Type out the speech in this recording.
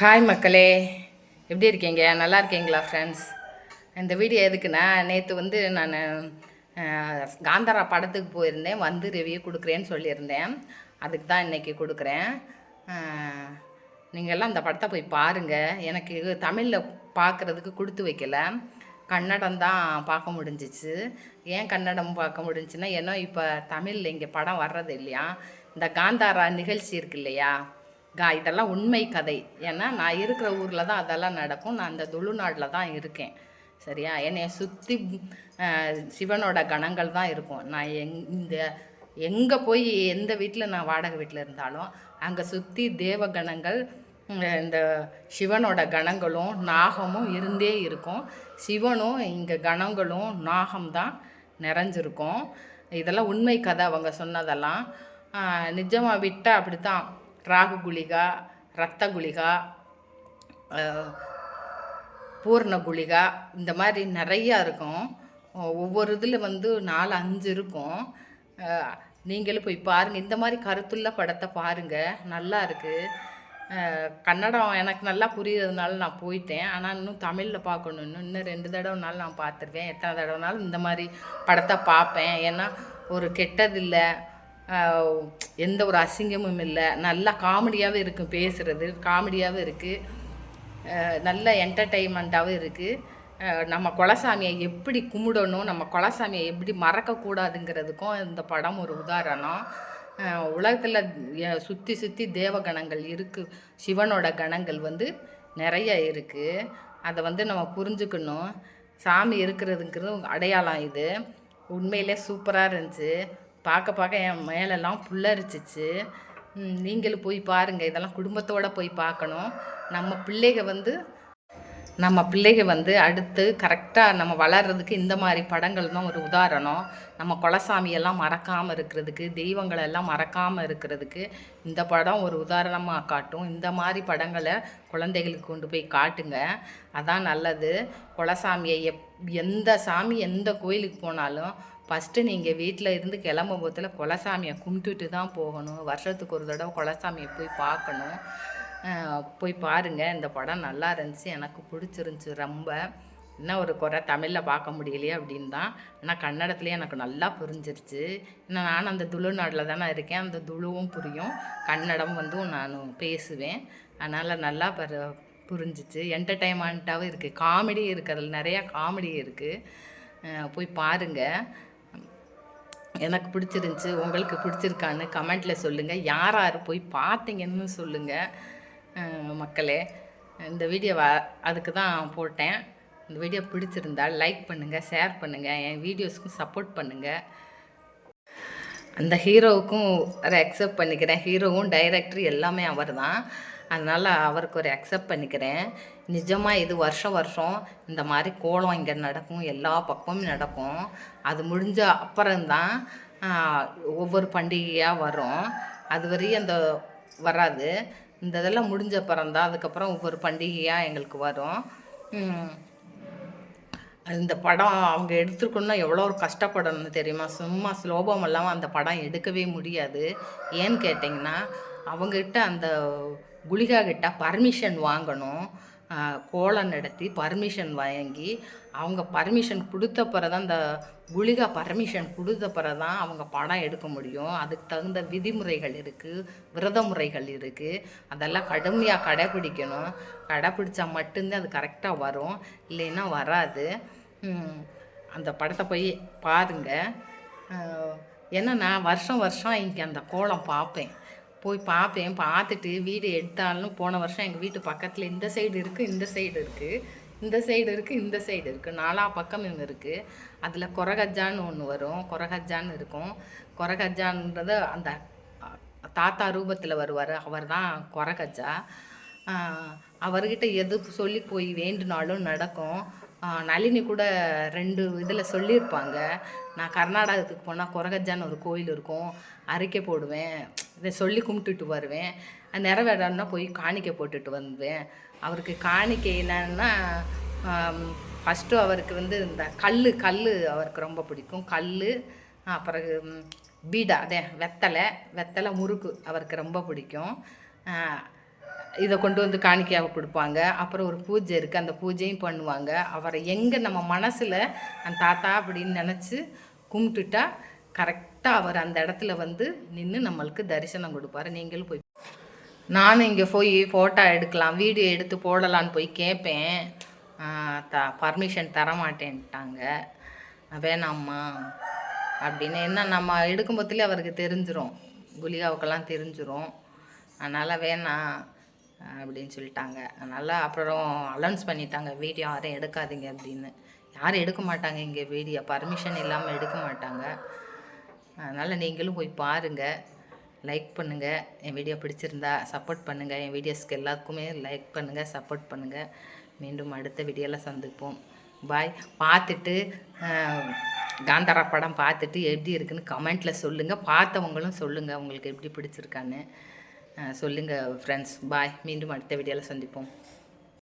Hi மக்களே. எப்படி இருக்கீங்க? நல்லா இருக்கீங்களா ஃப்ரெண்ட்ஸ் இந்த வீடியோ எதுக்குன்னா நேற்று வந்து நான் காந்தாரா படத்துக்கு போயிருந்தேன். வந்து ரிவ்யூ கொடுக்குறேன்னு சொல்லியிருந்தேன். அதுக்கு தான் இன்றைக்கி கொடுக்குறேன். நீங்கள் எல்லாம் அந்த படத்தை போய் பாருங்கள் எனக்கு தமிழில் பார்க்குறதுக்கு கொடுத்து வைக்கல. கன்னடம் தான் பார்க்க முடிஞ்சிச்சு. ஏன் கன்னடம் பார்க்க முடிஞ்சுன்னா ஏன்னா இப்போ தமிழில் இங்கே படம் வர்றது இல்லையா? இந்த காந்தாரா நிகழ்ச்சி இருக்கு இல்லையா? கா இதெல்லாம் உண்மை கதை. ஏன்னா நான் இருக்கிற ஊரில் தான் அதெல்லாம் நடக்கும். நான் அந்த துளுநாட்டில் தான் இருக்கேன். சரியா? என்னை சுற்றி சிவனோட கணங்கள் தான் இருக்கும். நான் எங் இந்த எங்கே போய் எந்த வீட்டில் நான் வாடகை வீட்டில் இருந்தாலும் அங்கே சுற்றி தேவ கணங்கள் இந்த சிவனோட கணங்களும் நாகமும் இருந்தே இருக்கும். சிவனும் இங்கே கணங்களும் நாகம் தான் நிறைஞ்சிருக்கும். இதெல்லாம் உண்மை கதை அவங்க சொன்னதெல்லாம். நிஜமாக விட்டால் அப்படி தான் ராகு குளிகா ரத்த குளிகா பூர்ண குளிகா இந்த மாதிரி நிறையா இருக்கும். ஒவ்வொரு இதில் வந்து நாலு அஞ்சு இருக்கும். நீங்களும் போய் பாருங்கள் இந்த மாதிரி கருத்துள்ள படத்தை பாருங்கள் நல்லா இருக்குது கன்னடம் எனக்கு நல்லா புரியறதுனால நான் போயிட்டேன். ஆனால் இன்னும் தமிழில் பார்க்கணும். இன்னும் இன்னும் ரெண்டு தடவைனாலும் நான் பார்த்துருவேன். எத்தனை தடவைனாலும் இந்த மாதிரி படத்தை பார்ப்பேன். ஏன்னா ஒரு கெட்டதில்லை. எந்த ஒரு அசிங்கமும் இல்லை. நல்லா காமெடியாகவே இருக்கும் பேசுகிறது காமெடியாகவும் இருக்குது நல்ல என்டர்டெயின்மெண்ட்டாகவும் இருக்குது நம்ம குலசாமியை எப்படி கும்பிடணும் நம்ம குலசாமியை எப்படி மறக்கக்கூடாதுங்கிறதுக்கும் இந்த படம் ஒரு உதாரணம். உலகத்தில் சுற்றி சுற்றி தேவகணங்கள் இருக்குது சிவனோட கணங்கள் வந்து நிறைய இருக்குது அதை வந்து நம்ம புரிஞ்சுக்கணும். சாமி இருக்கிறதுங்கிறது அடையாளம் இது. உண்மையிலே சூப்பராக இருந்துச்சு. பார்க்க பார்க்க என் மேலெல்லாம் புல்லரிச்சிச்சு. நீங்களும் போய் பாருங்கள் இதெல்லாம் குடும்பத்தோடு போய் பார்க்கணும். நம்ம பிள்ளைக வந்து நம்ம பிள்ளைக வந்து அடுத்து கரெக்டாக நம்ம வளர்கிறதுக்கு இந்த மாதிரி படங்கள் தான் ஒரு உதாரணம். நம்ம குலசாமியெல்லாம் மறக்காமல் இருக்கிறதுக்கு தெய்வங்களை எல்லாம் மறக்காமல் இருக்கிறதுக்கு இந்த படம் ஒரு உதாரணமாக காட்டும். இந்த மாதிரி படங்களை குழந்தைகளுக்கு கொண்டு போய் காட்டுங்க. அதான் நல்லது. குலசாமியை எப் எந்த சாமி எந்த கோயிலுக்கு போனாலும் ஃபஸ்ட்டு நீங்கள் வீட்டில் இருந்து கிளம்பும் போதில் குலசாமியை கும்பிட்டுட்டு தான் போகணும். வருஷத்துக்கு ஒரு தடவை குலசாமியை போய் பார்க்கணும். போய் பாருங்கள் இந்த படம் நல்லா இருந்துச்சு. எனக்கு பிடிச்சிருந்துச்சி ரொம்ப. என்ன ஒரு குறை? தமிழில் பார்க்க முடியலையே அப்படின்னு தான் ஆனால் கன்னடத்துலேயே எனக்கு நல்லா புரிஞ்சிருச்சு. ஏன்னா நானும் அந்த துளு நாட்டில் தானே இருக்கேன். அந்த துளுவும் புரியும். கன்னடம் வந்து நான் பேசுவேன். அதனால் நல்லா பரு புரிஞ்சிச்சு. என்டர்டைன்மெண்ட்டாகவும் இருக்குது காமெடி இருக்கிறதுல நிறையா காமெடி இருக்குது போய் பாருங்கள் எனக்கு பிடிச்சிருந்துச்சி உங்களுக்கு பிடிச்சிருக்கான்னு கமெண்ட்டில் சொல்லுங்கள் யார் யார் போய் பார்த்தீங்கன்னு சொல்லுங்கள் மக்களே. இந்த வீடியோவை அதுக்கு தான் போட்டேன். இந்த வீடியோ பிடிச்சிருந்தா லைக் பண்ணுங்கள் ஷேர் பண்ணுங்கள் என் வீடியோஸ்க்கும் சப்போர்ட் பண்ணுங்கள் அந்த ஹீரோவுக்கும் அதை அக்செப்ட் பண்ணிக்கிறேன். ஹீரோவும் டைரக்டர் எல்லாமே அவர் தான் அதனால் அவருக்கு ஒரு அக்செப்ட் பண்ணிக்கிறேன். நிஜமாக இது வருஷம் வருஷம் இந்த மாதிரி கோலம் இங்கே நடக்கும் எல்லா பக்கமும் நடக்கும். அது முடிஞ்ச அப்புறம்தான் ஒவ்வொரு பண்டிகையாக வரும் அது வரையும் அந்த வராது. இந்த இதெல்லாம் முடிஞ்ச அப்புறம்தான் அதுக்கப்புறம் ஒவ்வொரு பண்டிகையாக எங்களுக்கு வரும். இந்த படம் அவங்க எடுத்துருக்கணும்னா எவ்வளோ ஒரு கஷ்டப்படணும் தெரியுமா? சும்மா ஸ்லோபம் இல்லாமல் அந்த படம் எடுக்கவே முடியாது. ஏன்னு கேட்டிங்கன்னா அவங்ககிட்ட அந்த குளிகா கிட்ட பர்மிஷன் வாங்கணும் கோலம் நடத்தி பர்மிஷன் வாங்கி அவங்க பர்மிஷன் கொடுத்த பிறகு தான் அந்த குளிகா பர்மிஷன் கொடுத்த பிறகு தான் அவங்க படம் எடுக்க முடியும். அதுக்கு தகுந்த விதிமுறைகள் இருக்குது விரத முறைகள் இருக்குது அதெல்லாம் கடுமையாக கடைப்பிடிக்கணும் கடைப்பிடிச்சா மட்டும்தான் அது கரெக்டாக வரும். இல்லைன்னா வராது. அந்த படத்தை போய் பாருங்க. ஏன்னா நான் வருஷம் வருஷம் இங்கே அந்த கோலம் பார்ப்பேன். போய் பார்ப்பேன் பார்த்துட்டு வீடு எடுத்தாலும் போன வருஷம் எங்கள் வீட்டு பக்கத்தில் இந்த சைடு இருக்குது இந்த சைடு இருக்குது இந்த சைடு இருக்குது இந்த சைடு இருக்குது நாலா பக்கமும் இருக்குது அதில் கொரகஜான்னு ஒன்று வரும். கொரகஜான்னு இருக்கும். கொரகஜான்றது அந்த தாத்தா ரூபத்தில் வருவார். அவர் தான் கொரகஜா அவர்கிட்ட எது சொல்லி போய் வேண்டுனாலும் நடக்கும். நளினி கூட ரெண்டு இதில் சொல்லியிருப்பாங்க. நான் கர்நாடகத்துக்கு போனால் கொரகஜான்னு ஒரு கோயில் இருக்கும். அறிக்கை போடுவேன். இதை சொல்லி கும்பிட்டுட்டு வருவேன். அது நிறைவேறணும்னா போய் காணிக்கை போட்டுட்டு வந்தேன் அவருக்கு காணிக்கை என்னன்னா ஃபஸ்ட்டு அவருக்கு வந்து இந்த கல் கல் அவருக்கு ரொம்ப பிடிக்கும். கல் அப்புறம் பீடா அதே வெத்தலை வெத்தலை முறுக்கு அவருக்கு ரொம்ப பிடிக்கும். இதை கொண்டு வந்து காணிக்கையாக கொடுப்பாங்க. அப்புறம் ஒரு பூஜை இருக்குது அந்த பூஜையும் பண்ணுவாங்க. அவரை எங்கே நம்ம மனசில் அந்த தாத்தா அப்படின்னு நினச்சி கும்பிட்டுட்டா கரெக்டாக அவர் அந்த இடத்துல வந்து நின்று நம்மளுக்கு தரிசனம் கொடுப்பாரு. நீங்களும் போய் நானும் இங்கே போய் ஃபோட்டோ எடுக்கலாம் வீடியோ எடுத்து போடலான்னு போய் கேட்பேன் த பர்மிஷன் தர மாட்டேன்ட்டாங்க வேணாம்மா அப்படின்னு. என்ன நம்ம எடுக்கும்போதுலேயே அவருக்கு தெரிஞ்சிரும். குலிகாவுக்கெல்லாம் தெரிஞ்சிரும். அதனால் வேணாம் அப்படின்னு சொல்லிட்டாங்க. அதனால் அப்புறம் அலௌன்ஸ் பண்ணிட்டாங்க வீடியோ யாரும் எடுக்காதீங்க அப்படின்னு. யாரும் எடுக்க மாட்டாங்க இங்கே வீடியோ பர்மிஷன் இல்லாமல் எடுக்க மாட்டாங்க. அதனால் நீங்களும் போய் பாருங்கள் லைக் பண்ணுங்கள் என் வீடியோ பிடிச்சிருந்தா சப்போர்ட் பண்ணுங்கள் என் வீடியோஸ்க்கு எல்லாத்துக்குமே லைக் பண்ணுங்கள் சப்போர்ட் பண்ணுங்கள் மீண்டும் அடுத்த வீடியோவில் சந்திப்போம். பாய் பார்த்துட்டு காந்தாரா படம் பார்த்துட்டு எப்படி இருக்குன்னு கமெண்ட்டில் சொல்லுங்கள் பார்த்தவங்களும் சொல்லுங்கள் உங்களுக்கு எப்படி பிடிச்சிருக்கான்னு. சொல்லுங்கள் ஃப்ரெண்ட்ஸ் பாய் மீண்டும் அடுத்த வீடியோவில் சந்திப்போம்.